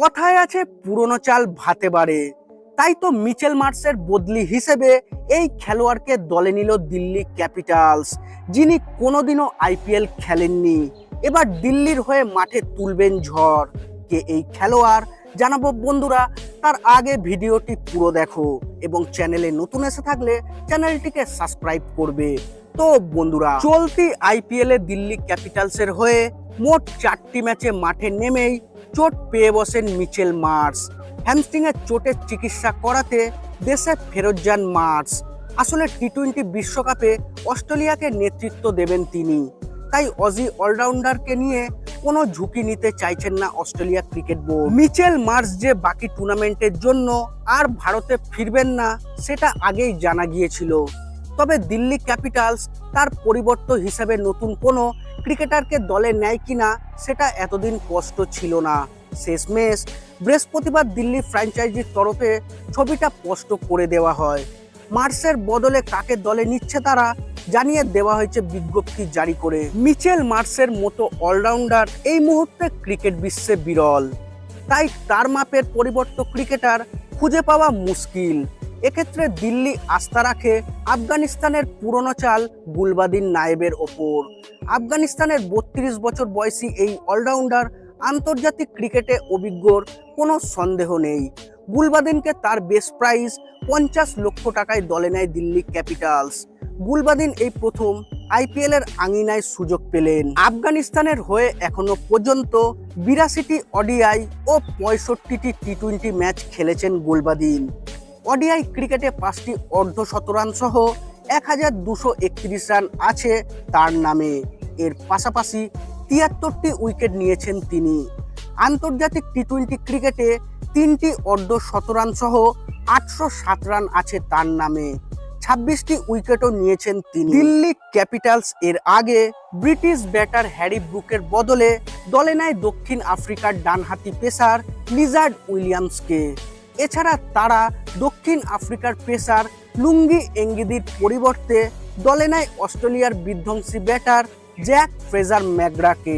কথায় আছে, পুরনো চাল ভাতে বাড়ে। তাই তো মিচেল মার্সের বদলি হিসেবে এই খেলোয়াড়কে দলে নিল দিল্লি ক্যাপিটালস, যিনি কোনোদিনও আইপিএল খেলেননি। এবার দিল্লির হয়ে মাঠে তুলবেন ঝড়। কে এই খেলোয়াড়? জানাব বন্ধুরা, তার আগে ভিডিওটি পুরো দেখো এবং চ্যানেলে নতুন এসে থাকলে চ্যানেলটিকে সাবস্ক্রাইব করবে। তো বন্ধুরা, চলতি আইপিএলে দিল্লি ক্যাপিটালসের হয়ে মোট চারটি ম্যাচে মাঠে নেমেই চোট পেয়ে বসেন মিচেল মার্স। হ্যামস্ট্রিংয়ের চোটের চিকিৎসা করাতে দেশে ফেরত যান মার্স। আসলে টি টোয়েন্টি বিশ্বকাপে অস্ট্রেলিয়াকে নেতৃত্ব দেবেন তিনি। তাই অজি অলরাউন্ডারকে নিয়ে কোনো ঝুঁকি নিতে চাইছেন না Australia cricket board. Mitchell Marsh যে বাকি টুর্নামেন্টের জন্য আর ভারতে ফিরবেন না, সেটা আগেই জানা গিয়েছিল। তবে দিল্লি ক্যাপিটালস তার পরিবর্তন হিসাবে নতুন কোনো ক্রিকেটারকে দলে নেয় কিনা, সেটা এতদিন কষ্ট ছিল না। শেষমেশ বৃহস্পতিবার দিল্লি ফ্র্যাঞ্চাইজির তরফে ছবিটা স্পষ্ট করে দেওয়া হয়। মার্সের বদলে কাকে দলে নিচ্ছে তারা জানিয়ে দেওয়া হয়েছে বিজ্ঞপ্তি জারি করে। মিচেল মার্সের মতো অলরাউন্ডার এই মুহূর্তে ক্রিকেট বিশ্বে বিরল। তাই তার মাপের পরিবর্তন ক্রিকেটার খুঁজে পাওয়া মুশকিল। এক্ষেত্রে দিল্লি আস্থা রাখে আফগানিস্তানের পুরনো চাল গুলবাদিন নায়েবের ওপর। আফগানিস্তানের বত্রিশ বছর বয়সী এই অলরাউন্ডার আন্তর্জাতিক ক্রিকেটে অভিজ্ঞর কোনো সন্দেহ নেই। গুলবাদিনকে তার বেস প্রাইজ পঞ্চাশ লক্ষ টাকায় দলে নেয় দিল্লি ক্যাপিটালস। গুলবাদিন এই প্রথম আইপিএল এর আঙিনায় সুযোগ পেলেন। আফগানিস্তানের হয়ে এখনও পর্যন্ত বিরাশিটি অডিআই ও পঁয়ষট্টিটি টি টোয়েন্টি ম্যাচ খেলেছেন গুলবাদিন। ওডিআই ক্রিকেটে পাঁচটি অর্ধ শতরান সহ এক হাজার দুশো রান আছে তার নামে। এর পাশাপাশি তিয়াত্তরটি উইকেট নিয়েছেন তিনি। আন্তর্জাতিক টি টোয়েন্টি ক্রিকেটে তিনটি অর্ধ শতরান সহ আটশো সাত রান আছে তার নামে। ছাব্বিশটি উইকেটও নিয়েছেন তিনি। দিল্লি ক্যাপিটালস এর আগে ব্রিটিশ ব্যাটার হ্যারি ব্রুকের বদলে দলে নেয় দক্ষিণ আফ্রিকার ডানহাতি পেসার লিজার্ড উইলিয়ামসকে। এছাড়া তারা দক্ষিণ আফ্রিকার পেসার লুঙ্গি এঙ্গিদির পরিবর্তে দলে নেয় অস্ট্রেলিয়ার বিধ্বংসী ব্যাটার জ্যাক ফ্রেজার ম্যাগরাকে